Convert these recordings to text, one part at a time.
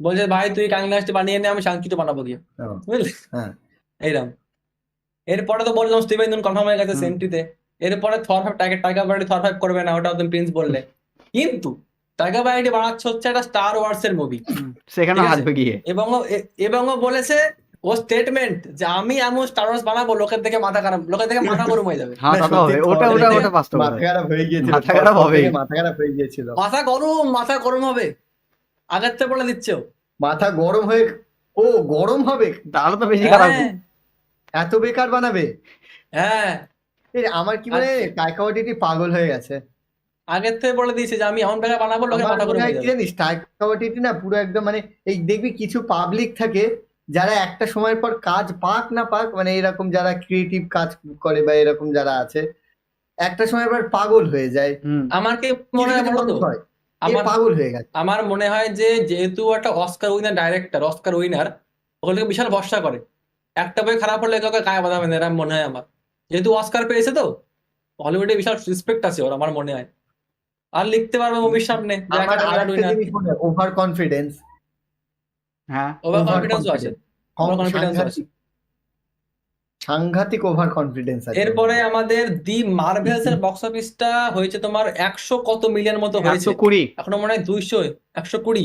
বলছে ভাই তুই কাঙ্গনা কাংলাসটি বানিয়ে নে আমি শাঙ্কিটো বানাবো গিয়ে। বুঝলি? হ্যাঁ। এইরকম এরপরে তো বললাম স্টিভেন দুন কনফার্ম হয়ে গেছে। সেন্ট্রিতে এরপরে থর ফাইভ টাইগার টাইগার বাড়ি থর ফাইভ করবে না ওটা তুমি প্রিন্স বললে। কিন্তু টাইগার বাড়িটি বানাচ্ছে হচ্ছে একটা স্টার ওয়ার্স এর মুভি সেখানে। হাতবে গিয়ে। এবং এবং ও বলেছে ও স্টেটমেন্ট যে আমি এমন স্টার ওয়ার্স বানাবো লোকের থেকে মাথা খারাপ লোকের থেকে মাথা গরম হয়ে যাবে। হ্যাঁ তা তো হবে ওটা ওটা ওটা বাস্তব মাথা খারাপ হয়ে গিয়েছিল। মাথা খারাপ। দেখে মাথা খারাপ হয়ে গিয়েছিল। মাথা গরম মাথা গরম হবে। আগের থেকে বলে দিচ্ছে? মাথা গরম হয়ে ও গরম হবে? তাহলে তো বেশি খারাপ হ্যাঁ। এত বেকার বানাবে? হ্যাঁ। আমার কি মানে হয় টাইকা ওয়াইটিটি পাগল হয়ে গেছে। আগের থেকে বলে দিয়েছে যে আমি এমন জায়গায় বানাবো আমার মাথা গরম হয়ে যাবে। জানিস টাইকা ওয়াইটিটি না পুরো একদম মানে এই দেখবি কিছু পাবলিক থাকে যারা একটা সময়ের পর কাজ পাক না পাক মানে এরকম যারা ক্রিয়েটিভ কাজ করে বা এরকম যারা আছে একটা সময়ের পর পাগল হয়ে যায়। আমার কি মনে হয়। আমার পাগল হয়ে গেছে। আমার মনে হয় যে যেহেতু একটা Oscar winner director Oscar winner ওগুলোকে বিশাল ভরসা করে। একটা বই খারাপ হলে কাউকে গায়ে বাঁধাবে না এরকম মনে হয় আমার। যেহেতু অস্কার পেয়েছে তো হলিউডে বিশাল রেসপেক্ট আছে ওর আমার মনে হয়। আর লিখতে পারবে মুভির সামনে যে আমার একটা আরেকটা উইনার জিনিস মনে হয় ওভার কনফিডেন্স হ্যাঁ। ওভার over কনফিডেন্সও আছে। Over confidence আছে। সাংঘাতিক ওভার কনফিডেন্স আছে। এরপরে আমাদের দি মার্ভেলস এর বক্স অফিসটা হয়েছে তোমার একশো কত মিলিয়ন মতো হয়েছে। একশো কুড়ি। এখনও মনে হয় দুইশো একশো কুড়ি।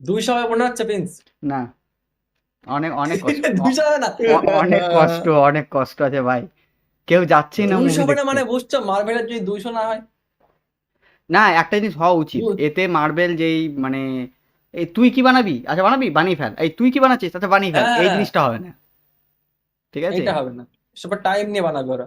দুইশো হবে মনে হচ্ছে প্রিন্স না। অনেক অনেক দুইশো হবে না? অনেক কষ্ট অনেক কষ্ট আছে ভাই। কেউ যাচ্ছেই না দুইশো হবে না মানে বুঝছ মার্ভেলের যদি দুইশো না হয়? না একটা জিনিস হওয়া উচিত। এতে মার্বেল যেই মানে এই তুই কি বানাবি? আচ্ছা বানাবি? বানিয়ে ফেল। এই তুই কি বানাচ্ছিস? আচ্ছা বানিয়ে ফেল। এই হ্যাঁ। জিনিসটা হবে না। ঠিক আছে? এটা হবে না। সব টাইম নিয়ে বানাবে ওরা।